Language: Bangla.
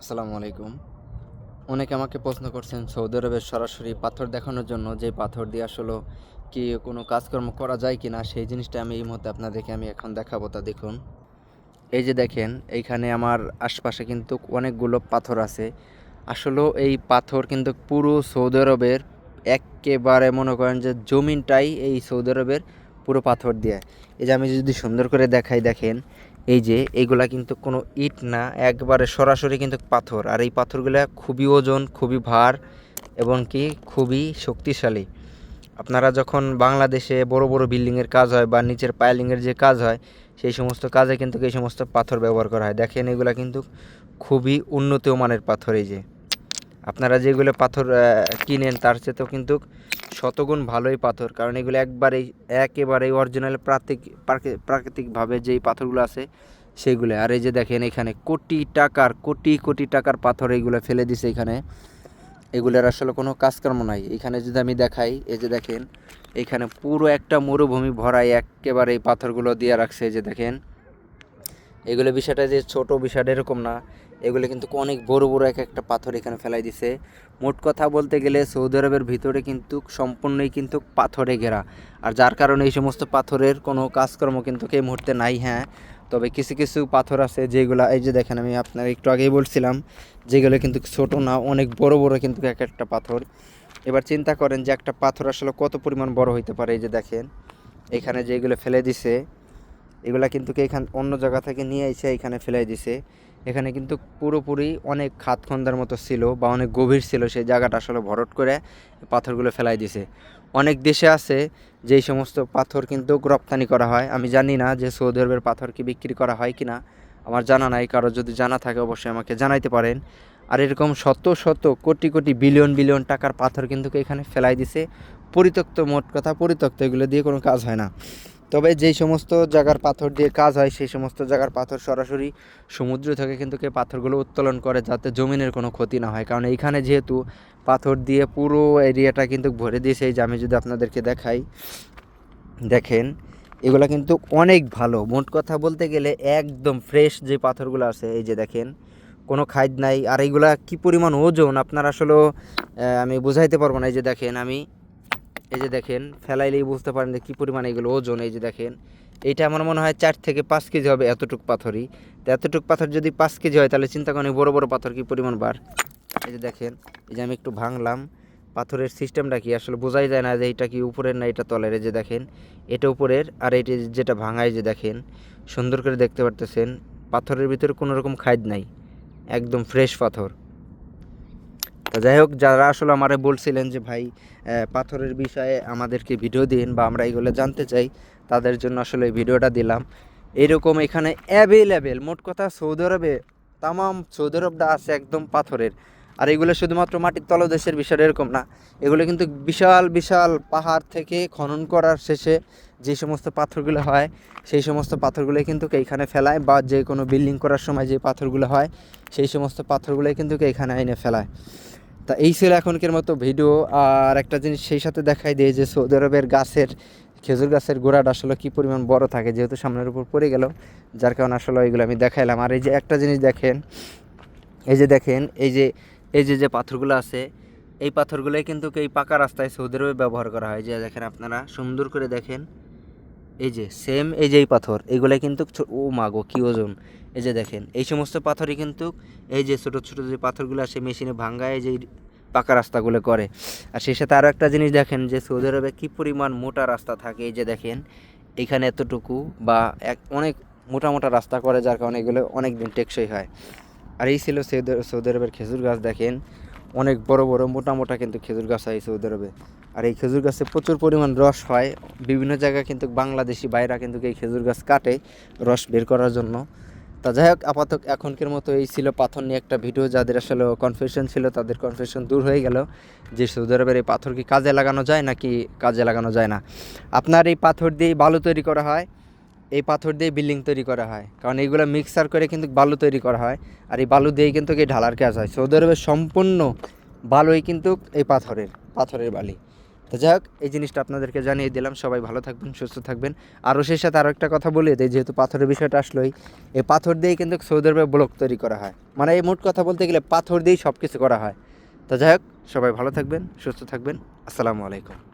আসসালামু আলাইকুম। অনেকে আমাকে প্রশ্ন করছেন, সৌদি আরবের সরাসরি পাথর দেখানোর জন্য যে পাথর দিয়ে আসলে কি কোনো কাজকর্ম করা যায় কি না সেই জিনিসটা আমি এই মুহূর্তে আপনাদেরকে আমি এখন দেখাবো, তা দেখুন। এই যে দেখেন, এইখানে আমার আশপাশে কিন্তু অনেকগুলো পাথর আছে। আসলেও এই পাথর কিন্তু পুরো সৌদি আরবের একেবারে মনে করেন যে জমিনটাই এই সৌদি আরবের পুরো পাথর দিয়ে। এই যে আমি যদি সুন্দর করে দেখাই, দেখেন এই যে এইগুলা কিন্তু কোনো ইট না, একবারে সরাসরি কিন্তু পাথর। আর এই পাথরগুলা খুবই ওজন, খুবই ভার এবং কি খুবই শক্তিশালী। আপনারা যখন বাংলাদেশে বড় বড় বিল্ডিংয়ের কাজ হয় বা নিচের পাইলিংয়ের যে কাজ হয়, সেই সমস্ত কাজে কিন্তু এই সমস্ত পাথর ব্যবহার করা হয়। দেখেন এগুলো কিন্তু খুবই উন্নত মানের পাথর এই যে। আপনারা যেগুলো পাথর কিনেন, তার চেয়েতেও কিন্তু শতগুণ ভালোই পাথর, কারণ এগুলো একবারেই, একেবারেই অরিজিনাল প্রাকৃতিক প্রাকৃতিকভাবে যেই পাথরগুলো আছে সেইগুলো আর এই যে দেখেন এখানে কোটি টাকার, কোটি কোটি টাকার পাথর এইগুলো ফেলে দিছে এখানে। এগুলোর আসলে কোনো কাজকর্ম নাই। এখানে যদি আমি দেখাই, এই যে দেখেন, এখানে পুরো একটা মরুভূমি ভরাই একেবারে এই পাথরগুলো দিয়ে রাখছে, এই যে দেখেন। এগুলো বিষয়টা যে ছোট বিষয়টা এরকম না। এগুলো কিন্তু অনেক বড় বড় এক একটা পাথর এখানে ফেলাই দিছে। মোট কথা বলতে গেলে সৌদি আরবের ভিতরে কিন্তু সম্পূর্ণই কিন্তু পাথরে ঘেরা। আর যার কারণে এই সমস্ত পাথরের কোনো কাজকর্ম কিন্তু এই মুহূর্তে নাই হ্যাঁ। তবে কিছু কিছু পাথর আছে যেগুলো, এই যে দেখেন আমি আপনার একটু আগেই বলছিলাম, যেগুলো কিন্তু ছোট না, অনেক বড় বড় কিন্তু এক একটা পাথর। এবার চিন্তা করেন যে একটা পাথর আসলে কত পরিমাণ বড় হইতে পারে, এই যে দেখেন। এখানে যেগুলো ফেলে দিছে, এগুলা কিন্তু এখান, অন্য জায়গা থেকে নিয়ে এসে এখানে ফেলাই দিছে। এখানে কিন্তু পুরোপুরি অনেক খাত খন্দার মতো ছিল বা অনেক গভীর ছিল সেই জায়গাটা আসলে ভরট করে পাথরগুলো ফেলাই দিছে। অনেক দেশে আছে যেই সমস্ত পাথর কিন্তু রপ্তানি করা হয়। আমি জানি না যে সৌদি আরবের পাথর কি বিক্রি করা হয় কি না আমার জানা নাই, কারও যদি জানা থাকে অবশ্যই আমাকে জানাইতে পারেন। আর এরকম শত শত, কোটি কোটি, বিলিয়ন বিলিয়ন টাকার পাথর কিন্তু এখানে ফেলাই দিছে। পরিত্যক্ত, মোট কথা পরিত্যক্ত, এগুলো দিয়ে কোনো কাজ হয় না। তবে যেই সমস্ত জায়গার পাথর দিয়ে কাজ হয় সেই সমস্ত জায়গার পাথর সরাসরি সমুদ্র থেকে কিন্তু কে পাথরগুলো উত্তোলন করে যাতে জমিনের কোনো ক্ষতি না হয়। কারণ এইখানে যেহেতু পাথর দিয়ে পুরো এরিয়াটা কিন্তু ভরে দিয়েছে এই যে আমি যদি আপনাদেরকে দেখাই দেখেন এগুলা কিন্তু অনেক ভালো। মোট কথা বলতে গেলে একদম ফ্রেশ যে পাথরগুলো আছে এই যে দেখেন কোনো খাদ নাই। আর এইগুলা কি পরিমাণ ওজন? আপনার আসলেও আহ, আমি বুঝাইতে পারব না। এই যে দেখেন আমি এই যে দেখেন, ফেলাইলেই বুঝতে পারেন যে কী পরিমাণ এগুলো ওজন, এই যে দেখেন। এইটা আমার মনে হয় চার থেকে পাঁচ কেজি হবে এতটুক পাথরই। তো এতটুক পাথর যদি পাঁচ কেজি হয়, তাহলে চিন্তা করেন বড় বড় পাথর কী পরিমাণ বার? এই যে দেখেন, এই যে আমি একটু ভাঙলাম। পাথরের সিস্টেমটা কি আসলে বোঝাই যায় না যে এটা কি উপরের না এটা তলের? এই যে দেখেন, এটা উপরের আর এটা যেটা ভাঙায় যে দেখেন। সুন্দর করে দেখতে পারতেছেন, পাথরের ভিতরে কোনো রকম খাদ নাই। একদম ফ্রেশ পাথর। যাই হোক, যারা আসলে আমারে বলছিলেন যে, ভাই পাথরের বিষয়ে আমাদেরকে ভিডিও দিন বা আমরা এগুলো জানতে চাই, তাদের জন্য আসলে ভিডিওটা দিলাম। এরকম এখানে অ্যাভেলেবেল মোট কথা সৌদি আরবে, তামাম সৌদি আরবটা আছে একদম পাথরের। আর এগুলো শুধুমাত্র মাটির তলদেশের বিষয়, এরকম না। এগুলো কিন্তু বিশাল বিশাল পাহাড় থেকে খনন করার শেষে যে সমস্ত পাথরগুলো হয়, সেই সমস্ত পাথরগুলো কিন্তু এইখানে ফেলায় বা যে কোনো বিল্ডিং করার সময় যে পাথরগুলো হয়, সেই সমস্ত পাথরগুলোই কিন্তু এখানে এনে ফেলায়। তা এই ছিল এখনকার মতো ভিডিও। আর একটা জিনিস সেই সাথে দেখাই দিয়ে যে সৌদি আরবের গাছের, খেজুর গাছের গোড়াটা আসলে কী পরিমাণ বড় থাকে যেহেতু সামনের উপর পড়ে গেল, যার কারণে আসলে এগুলো আমি দেখাইলাম। আর এই যে একটা জিনিস দেখেন, এই যে দেখেন, এই যে এই যে যে পাথরগুলো আছে, এই পাথরগুলোই কিন্তু এই পাকা রাস্তায় সৌদি আরবে ব্যবহার করা হয়। যে দেখেন আপনারা, সুন্দর করে দেখেন, এই যে সেম এই যে এই পাথর এইগুলাই কিন্তু ও মাগো কী ওজন। এই যে দেখেন, এই সমস্ত পাথরই কিন্তু এই যে ছোটো ছোটো যে পাথরগুলো আসে মেশিনে ভাঙ্গায়, এই যে পাকা রাস্তাগুলো করে। আর সেই সাথে আরও একটা জিনিস দেখেন যে সৌদি আরবে কী পরিমাণ মোটা রাস্তা থাকে, এই যে দেখেন, এখানে এতটুকু বা এক, অনেক মোটা মোটা রাস্তা করে, যার কারণে এগুলো অনেক দিন টেকসই হয়। আর এই ছিল সৌদি আরবের খেজুর গাছ, দেখেন, অনেক বড় বড় মোটা মোটা কিন্তু খেজুর গাছ হয় সৌদি আরবে। আর এই খেজুর গাছে প্রচুর পরিমাণ রস হয়, বিভিন্ন জায়গায় কিন্তু বাংলাদেশি বাইরা কিন্তু এই খেজুর গাছ কাটে, রস বের করার জন্য। তা যাই হোক, আপাতত এখনকার মতো এই ছিল পাথর নিয়ে একটা ভিডিও, যাদের আসলে কনফিউশন ছিল তাদের কনফিউশন দূর হয়ে গেল। যে সৌদি আরবের এই পাথর কি কাজে লাগানো যায় নাকি কাজে লাগানো যায় না? আপনার এই পাথর দিয়েই বালু তৈরি করা হয়, এই পাথর দিয়ে বিল্ডিং তৈরি করা হয়। কারণ এইগুলো মিক্সার করে কিন্তু বালু তৈরি করা হয়, আর এই বালু দিয়েই কিন্তু এই ঢালার কাজ হয়। সৌদি আরবের সম্পূর্ণ বালুই কিন্তু এই পাথরের পাথরের বালি। তো যাই হোক, এই জিনিসটা আপনাদেরকে জানিয়ে দিলাম। সবাই ভালো থাকবেন, সুস্থ থাকবেন। আরও সেই সাথে আরও একটা কথা বলিয়ে দেয় যেহেতু পাথরের বিষয়টা আসলোই, এই পাথর দিয়েই কিন্তু সৌদি আরবে ব্লক তৈরি করা হয়। মানে এই মোট কথা বলতে গেলে পাথর দিয়েই সব কিছু করা হয়। তো যাই হোক, সবাই ভালো থাকবেন, সুস্থ থাকবেন। আসসালামু আলাইকুম।